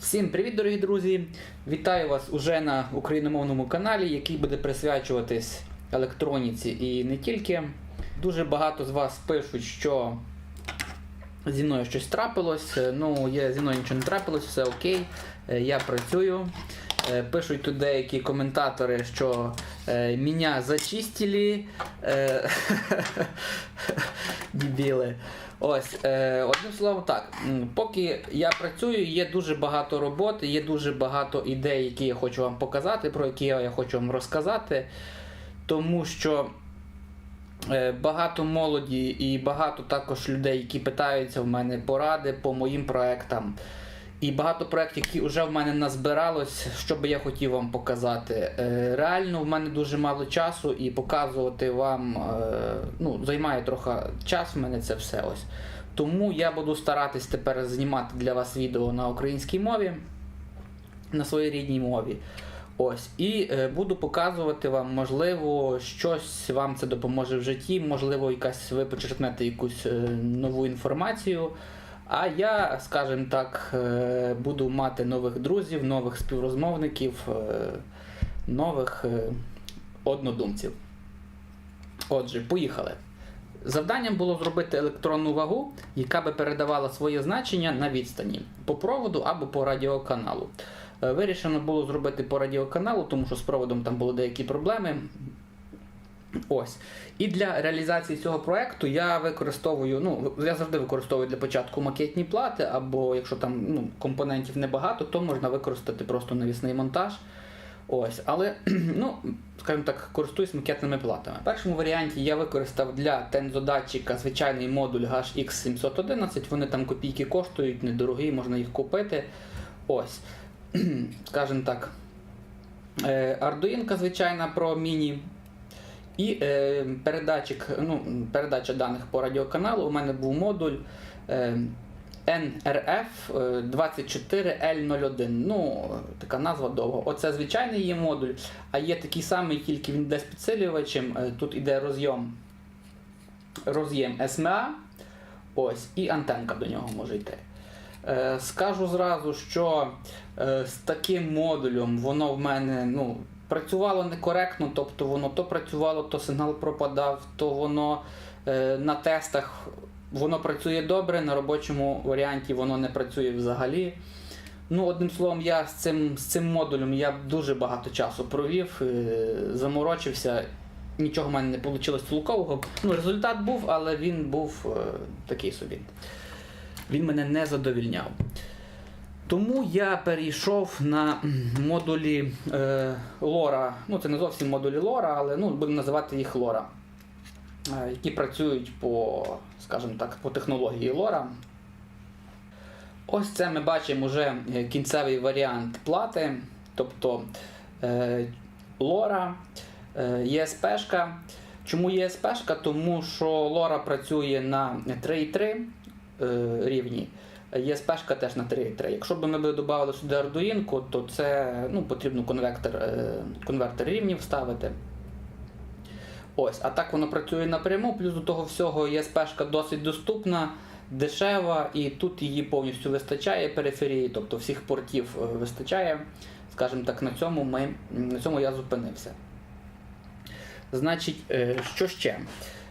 Всім привіт, дорогі друзі! Вітаю вас уже на україномовному каналі, який буде присвячуватись електроніці і не тільки. Дуже багато з вас пишуть, що зі мною щось трапилось. Е, Ну, є, зі мною нічого не трапилось, все окей. Е, Я працюю. Е, Пишуть тут деякі коментатори, що мене зачистили. Дебіли. Ось, е, одним словом, так. Поки я працюю, є дуже багато роботи, є дуже багато ідей, які я хочу вам показати, про які я хочу вам розказати. Тому що е, багато молоді і багато також людей, які питаються в мене поради по моїм проектам. І багато проєктів, які вже в мене назбиралось, що би я хотів вам показати. Е, Реально, в мене дуже мало часу і показувати вам е, ну, займає трохи час в мене це все ось. Тому я буду старатись тепер знімати для вас відео на українській мові, на своїй рідній мові. Ось, і е, буду показувати вам, можливо, щось вам це допоможе в житті, можливо, якась ви почерпнете якусь нову інформацію. А я, скажімо так, е, буду мати нових друзів, нових співрозмовників, е, нових е, однодумців. Отже, поїхали. Завданням було зробити електронну вагу, яка би передавала своє значення на відстані по проводу або по радіоканалу. Вирішено було зробити по радіоканалу, тому що з проводом там були деякі проблеми. Ось. І для реалізації цього проекту я використовую, ну, я завжди використовую для початку макетні плати, або якщо там ну, компонентів небагато, то можна використати просто навісний монтаж. Ось, але, ну, скажімо так, користуюсь макетними платами. В першому варіанті я використав для тензодатчика звичайний модуль HX711. Вони там копійки коштують, недорогі, можна їх купити. Ось, скажімо так, е, Arduino звичайна Pro Mini. І е, передатчик, ну, передача даних по радіоканалу. У мене був модуль е, NRF 24L01. Ну, така назва довго. Оце звичайний є модуль, а є такий самий, тільки він йде з підсилювачем. Е, Тут іде розйом, роз'єм SMA. Ось, і антенка до нього може йти. Е, Скажу зразу, що е, з таким модулем воно в мене ну, працювало некоректно, тобто воно то працювало, то сигнал пропадав, то воно е, на тестах воно працює добре, на робочому варіанті воно не працює взагалі. Ну, одним словом, я з цим, з цим модулем я дуже багато часу провів, е, заморочився. Нічого в мене не вийшло толкового. Ну, результат був, але він був е, такий собі. Він мене не задовільняв. Тому я перейшов на модулі е, Лора. Ну, це не зовсім модулі Лора, але ну, будемо називати їх Лора, е, які працюють по, скажімо так, по технології Лора. Ось це ми бачимо вже е, кінцевий варіант плати, тобто е, Лора, е, ESP-шка. Чому ESP-шка? Тому що Лора працює на 3.3 е, рівні. ESP-шка теж на 3.3. Якщо б ми б додали сюди Arduino, то це ну, потрібно конвертер, е, конвертер рівнів вставити. Ось, а так воно працює напряму, плюс до того всього ESP-шка досить доступна, дешева, і тут її повністю вистачає периферії, тобто всіх портів е, вистачає. Скажімо так, на цьому, ми, на цьому я зупинився. Значить, е, що ще?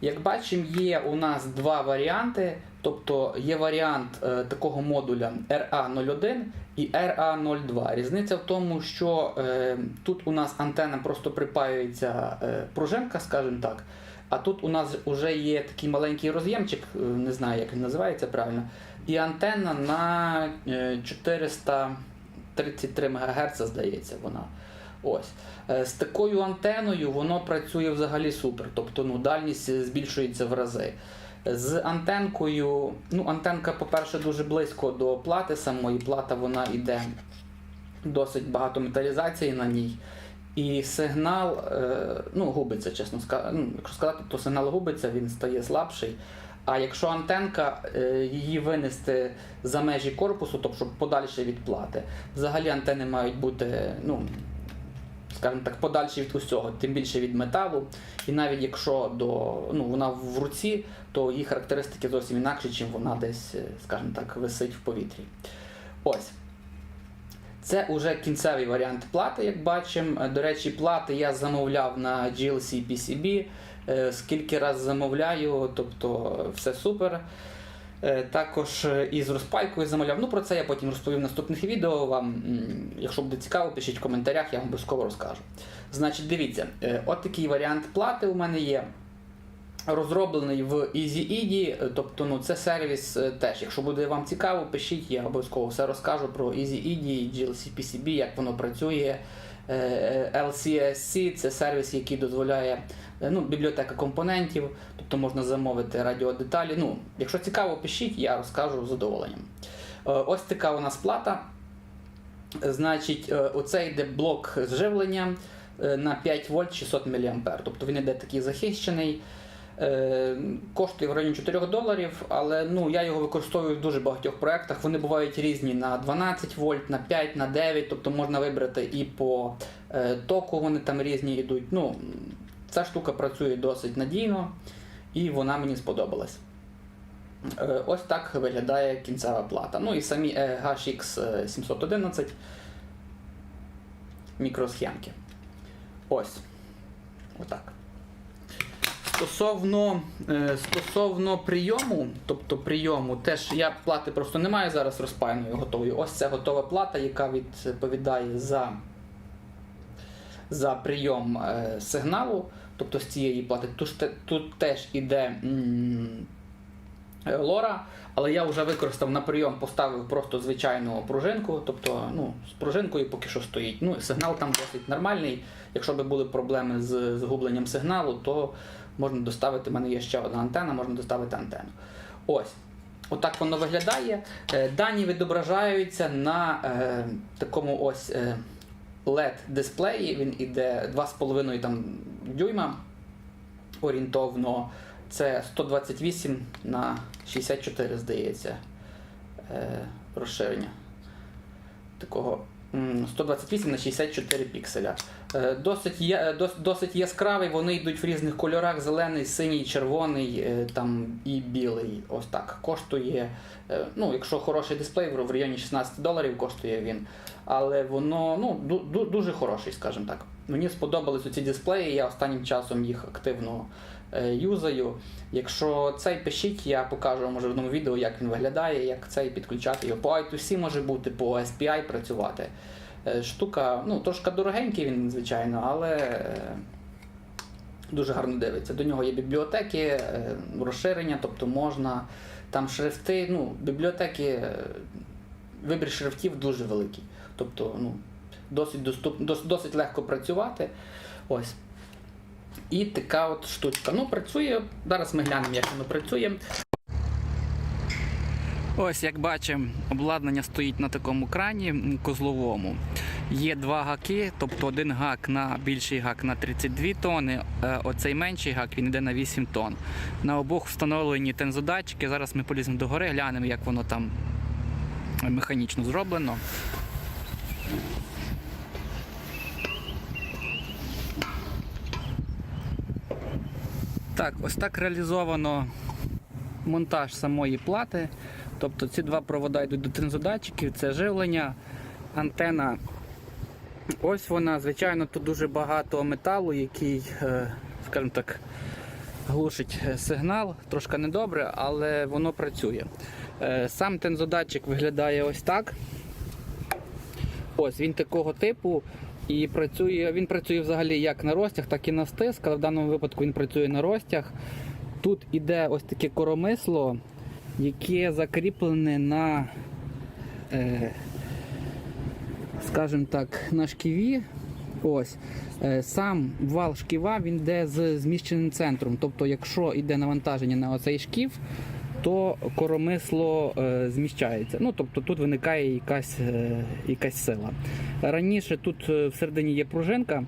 Як бачимо, є у нас два варіанти. Тобто є варіант е, такого модуля RA01 і RA02. Різниця в тому, що е, тут у нас антенна просто припаюється е, пружинка, скажімо так. А тут у нас вже є такий маленький роз'ємчик, не знаю, як він називається правильно, і антенна на е, 433 МГц, здається, вона. Ось. З такою антеною воно працює взагалі супер. Тобто ну, дальність збільшується в рази. З антенкою, ну, антенка, по-перше, дуже близько до плати самої. Плата вона йде досить багато металізації на ній. І сигнал е, ну, губиться, чесно. Ну, якщо сказати, то сигнал губиться, він стає слабший. А якщо антенка, е, її винести за межі корпусу, тобто подальше від плати, взагалі антени мають бути ну, скажімо так, подальше від усього, тим більше від металу. І навіть якщо до, ну, вона в руці, то її характеристики зовсім інакші, чим вона десь, е, скажімо так, висить в повітрі. Ось. Це вже кінцевий варіант плати, як бачимо. Е, До речі, плати я замовляв на GLC PCB. Е, Скільки раз замовляю, тобто все супер. Е, Також е, із розпайкою замовляв. Ну про це я потім розповім в наступних відео. Вам, якщо буде цікаво, пишіть в коментарях, я вам обов'язково розкажу. Значить, дивіться, е, от такий варіант плати у мене є. Розроблений в EasyED, тобто ну, це сервіс теж. Якщо буде вам цікаво, пишіть, я обов'язково все розкажу про EasyED, GLC PCB, як воно працює. Е, е, LCSC це сервіс, який дозволяє е, ну, бібліотека компонентів, тобто можна замовити радіодеталі. Ну, якщо цікаво, пишіть, я розкажу з задоволенням. Ось така у нас плата. Значить, оце йде блок зживлення на 5 вольт 600 мА. Тобто він йде такий захищений. Е, Коштує в районі 4 доларів, але ну, я його використовую в дуже багатьох проєктах. Вони бувають різні на 12 вольт, на 5, на 9, тобто можна вибрати і по е, току вони там різні йдуть. Ну, ця штука працює досить надійно і вона мені сподобалась. Е, Ось так виглядає кінцева плата. Ну і самі HX 711 мікросхемки. Ось. Отак. Стосовно, е, стосовно прийому, тобто прийому, теж я плати просто не маю зараз розпайної готової. Ось це готова плата, яка відповідає за, за прийом е, сигналу, тобто з цієї плати. Тут, тут теж іде е, лора, але я вже використав на прийом, поставив просто звичайну пружинку, тобто ну, з пружинкою поки що стоїть. Ну, сигнал там досить нормальний. Якщо б були проблеми з згубленням сигналу, то можна доставити. У мене є ще одна антена, можна доставити антенну. Ось. Отак воно виглядає. Е, Дані відображаються на е, такому ось е, LED-дисплеї. Він іде 2,5 там, дюйма орієнтовно. Це 128 на 64, здається, е, розширення. Такого 128 на 64 пікселя. Е, Досить, е, дос- досить яскравий, вони йдуть в різних кольорах: зелений, синій, червоний е, там, і білий. Ось так. Коштує, ну, якщо хороший дисплей, в районі 16 доларів коштує він. Але воно ну, ду- ду- дуже хороший, скажімо так. Мені сподобались ці дисплеї, я останнім часом їх активно юзаю. Якщо цей пишіть, я покажу може в одному відео, як він виглядає, як цей підключати його. По I2C може бути, по SPI працювати. Е, Штука, ну, трошки дорогенький він, звичайно, але е, дуже гарно дивиться. До нього є бібліотеки, е, розширення, тобто можна там шрифти, ну, бібліотеки, вибір шрифтів дуже великий. Тобто, ну, досить доступ, дос, досить легко працювати. Ось. І така от штучка. Ну, працює. Зараз ми глянемо, як воно працює. Ось, як бачимо, обладнання стоїть на такому крані козловому. Є два гаки, тобто один гак на більший гак на 32 тони, е, оцей менший гак він йде на 8 тонн. На обох встановлені тензодатчики. Зараз ми поліземо до гори, глянемо, як воно там механічно зроблено. Так, ось так реалізовано монтаж самої плати. Тобто ці два провода йдуть до тензодатчиків, це живлення, антена. Ось вона, звичайно, тут дуже багато металу, який, е, скажімо так, глушить е, сигнал. Трошки недобре, але воно працює. Е, Сам тензодатчик виглядає ось так. Ось він такого типу. І працює, він працює взагалі як на розтяг, так і на стиск, але в даному випадку він працює на розтяг. Тут іде ось таке коромисло, яке закріплене на, е, скажімо так, на шківі. Ось. Е, Сам вал шківа він йде з зміщеним центром. Тобто, якщо йде навантаження на оцей шків, то коромисло е, зміщається. Ну, тобто тут виникає якась, якась сила. Раніше тут всередині є пружинка,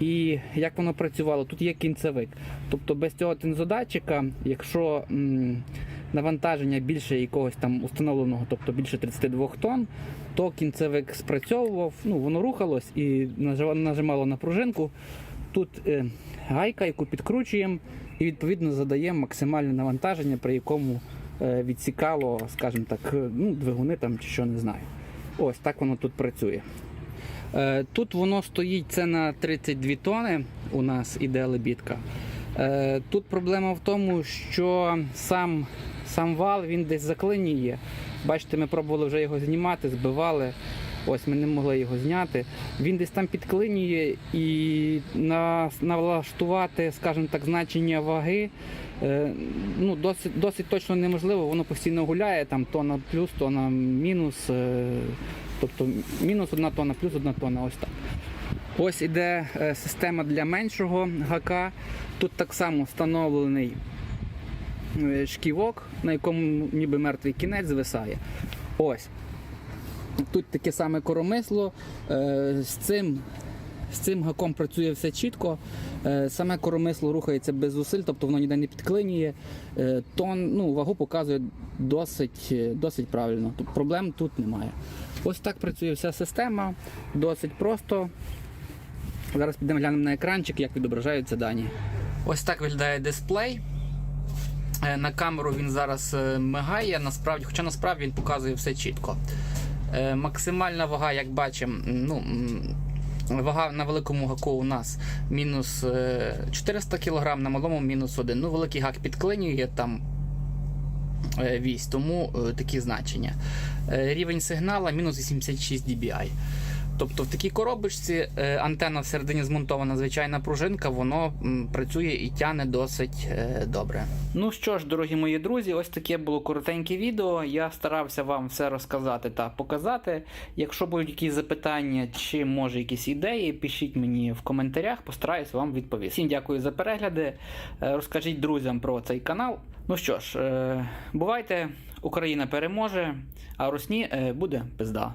і як воно працювало, тут є кінцевик. Тобто без цього тензодатчика, якщо навантаження більше якогось там установленого, тобто більше 32 тонн, то кінцевик спрацьовував, ну, воно рухалось і нажимало на пружинку. Тут е, гайка, яку підкручуємо, і відповідно задаємо максимальне навантаження, при якому е, відсікало, скажімо так, е, ну, двигуни там чи що не знаю. Ось так воно тут працює. Е, Тут воно стоїть це на 32 тони. У нас іде лебідка. Е, Тут проблема в тому, що сам, сам вал він десь заклинює. Бачите, ми пробували вже його знімати, збивали. Ось ми не могли його зняти. Він десь там підклинює і на, налаштувати, скажімо так, значення ваги е, ну, досить, досить точно неможливо, воно постійно гуляє, там тонна плюс, тонна мінус. е, Тобто мінус одна тонна, плюс одна тонна, ось так. Ось іде е, система для меншого гака. Тут так само встановлений шківок, на якому ніби мертвий кінець звисає. Ось. Тут таке саме коромисло. Е, З цим, з цим гаком працює все чітко. Е, Саме коромисло рухається без зусиль, тобто воно ніде не підклинює. Е, Тон, ну, вагу показує досить, е, досить правильно. Тут проблем тут немає. Ось так працює вся система, досить просто. Зараз підемо глянемо на екранчик, як відображаються дані. Ось так виглядає дисплей. Е, На камеру він зараз е, мигає, насправді, хоча насправді він показує все чітко. Е, Максимальна вага, як бачимо, ну, вага на великому гаку у нас мінус е, 400 кг, на малому мінус 1. Ну, великий гак підклинює там вісь, тому такі значення. Рівень сигнала мінус 86 dBi. Тобто в такій коробочці е, антенна всередині змонтована звичайна пружинка, воно працює і тяне досить е, добре. Ну що ж, дорогі мої друзі, ось таке було коротеньке відео. Я старався вам все розказати та показати. Якщо будуть якісь запитання чи може якісь ідеї, пишіть мені в коментарях, постараюсь вам відповісти. Всім дякую за перегляди. Е, Розкажіть друзям про цей канал. Ну що ж, бувайте, Україна переможе, а Русні буде пизда.